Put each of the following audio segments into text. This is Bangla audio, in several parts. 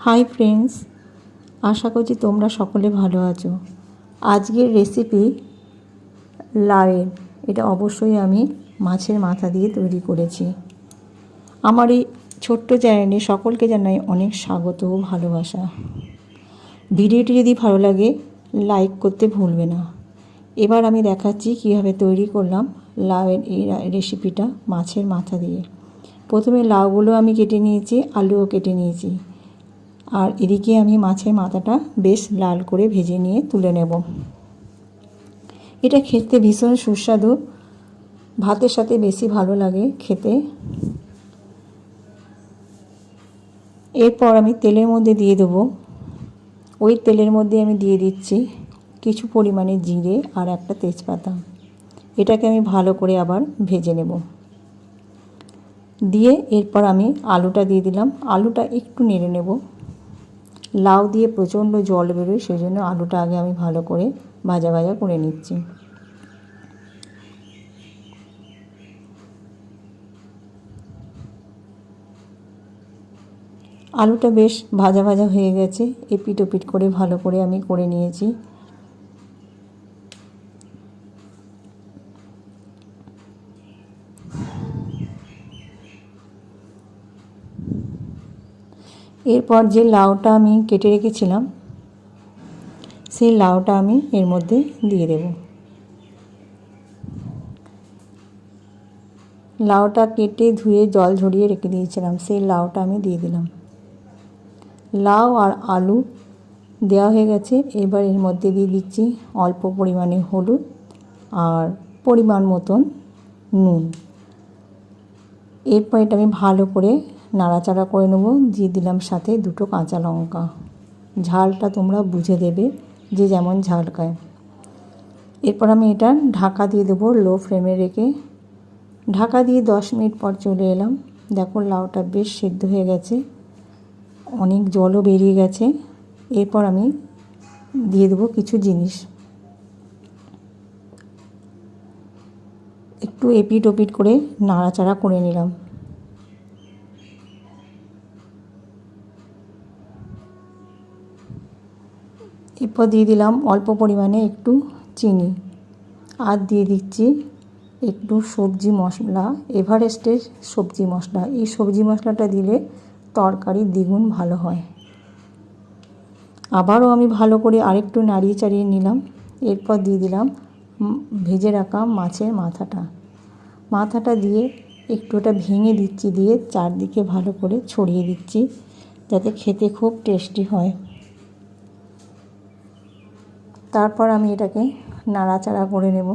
হাই ফ্রেন্ডস, আশা করছি তোমরা সকলে ভালো আছো। আজকের রেসিপি লাউয়ের, এটা অবশ্যই আমি মাছের মাথা দিয়ে তৈরি করেছি। আমার এই ছোট্ট চ্যানেলে সকলকে জানাই অনেক স্বাগত ও ভালোবাসা। ভিডিওটি যদি ভালো লাগে, লাইক করতে ভুলবে না। এবার আমি দেখাচ্ছি কীভাবে তৈরি করলাম লাউয়ের এই রেসিপিটা মাছের মাথা দিয়ে। প্রথমে লাউগুলো আমি কেটে নিয়েছি, আলুও কেটে নিয়েছি। আর এদিকে আমি মাছের মাথাটা বেশ লাল করে ভেজে নিয়ে তুলে নেব। এটা খেতে ভীষণ সুস্বাদু। ভাতের সাথে বেশি ভালো লাগে খেতে। এরপর আমি তেলের মধ্যে দিয়ে দেবো। ওই তেলের মধ্যে আমি দিয়ে দিচ্ছি কিছু পরিমাণে জিরে আর একটা তেজপাতা। এটাকে আমি ভালো করে আবার ভেজে নেব। দিয়ে এরপর আমি আলুটা দিয়ে দিলাম। আলুটা একটু নেড়ে নেব। লাউ দিয়ে প্রচণ্ড জল বেরোয় সেই জন্য আলুটা আগে আমি ভালো করে ভাজা ভাজা করে নিচ্ছি। আলুটা বেশ ভাজা ভাজা হয়ে গেছে, এপিট ওপিট করে ভালো করে আমি করে নিয়েছি। এরপর যে লাউটা আমি কেটে রেখেছিলাম, সেই লাউটা আমি এর মধ্যে দিয়ে দেব। লাউটা কেটে ধুয়ে জল ঝরিয়ে রেখে দিয়েছিলাম, সেই লাউটা আমি দিয়ে দিলাম। লাউ আর আলু দেওয়া হয়ে গেছে, এবার এর মধ্যে দিয়ে দিচ্ছি অল্প পরিমাণে হলুদ আর পরিমাণ মতন নুন। এরপর এটা আমি ভালো করে নাড়াচাড়া করে নেব। দিয়ে দিলাম সাথে দুটো কাঁচা লঙ্কা। ঝালটা তোমরা বুঝে দেবে যে যেমন ঝাল খায়। এরপর আমি এটা ঢাকা দিয়ে দেবো লো ফ্লেমে রেখে। ঢাকা দিয়ে দশ মিনিট পর চলে এলাম। দেখো লাউটা বেশ সেদ্ধ হয়ে গেছে। অনেক জলও বেরিয়ে গেছে। এরপর আমি দিয়ে দেবো কিছু জিনিস। একটু এপিট ওপিট করে নাড়াচাড়া করে নিলাম। এরপর দিয়ে দিলাম অল্প পরিমাণে একটু চিনি আর দিয়ে দিচ্ছি একটু সবজি মশলা এভারেস্টের সবজি মশলা এই সবজি মশলাটা দিলে তরকারি দ্বিগুণ ভালো হয়. আবারও আমি ভালো করে আরেকটু নাড়িয়ে চাড়িয়ে নিলাম। এরপর দিয়ে দিলাম ভেজে রাখা মাছের মাথাটা। মাথাটা দিয়ে একটু ওটা ভেঙে দিচ্ছি, দিয়ে চারদিকে ভালো করে ছড়িয়ে দিচ্ছি, যাতে খেতে খুব টেস্টি হয়। তারপর আমি এটাকে নাড়াচাড়া করে নেব।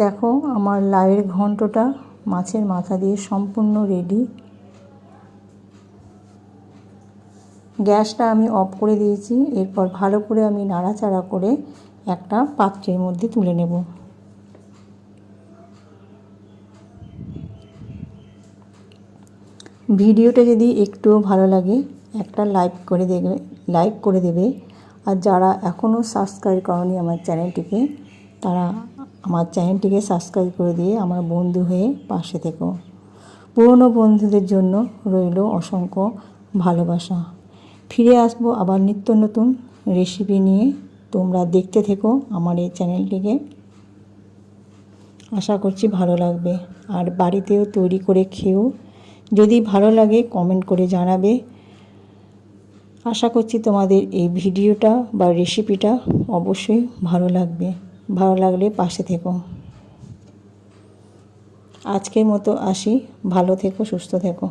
দেখো, আমার লাউয়ের ঘন্টটা মাছের মাথা দিয়ে সম্পূর্ণ রেডি গ্যাসটা আমি অফ করে দিয়েছি, এরপর ভালো করে আমি নাড়াচাড়া করে একটা পাত্রের মধ্যে তুলে নেব। ভিডিওটা যদি একটুও ভালো লাগে, একটা লাইক করে দেবে, লাইক করে দেবে। আর যারা এখনও সাবস্ক্রাইব করনি আমার চ্যানেলটিকে তারা আমার চ্যানেলটিকে সাবস্ক্রাইব করে দিয়ে আমার বন্ধু হয়ে পাশে থেকো। পুরনো বন্ধুদের জন্য রইল অসংখ্য ভালোবাসা। ফিরে আসব আবার নিত্য নতুন রেসিপি নিয়ে। তোমরা দেখতে থেকো আমার এই চ্যানেলটিকে আশা করছি ভালো লাগবে। আর বাড়িতেও তৈরি করে খেয়েও যদি ভালো লাগে কমেন্ট করে জানাবে। আশা করছি তোমাদের এই ভিডিওটা বা রেসিপিটা অবশ্যই ভালো লাগবে। ভালো লাগলে পাশে থেকো। আজকের মতো আসি। ভালো থেকো, সুস্থ থেকো।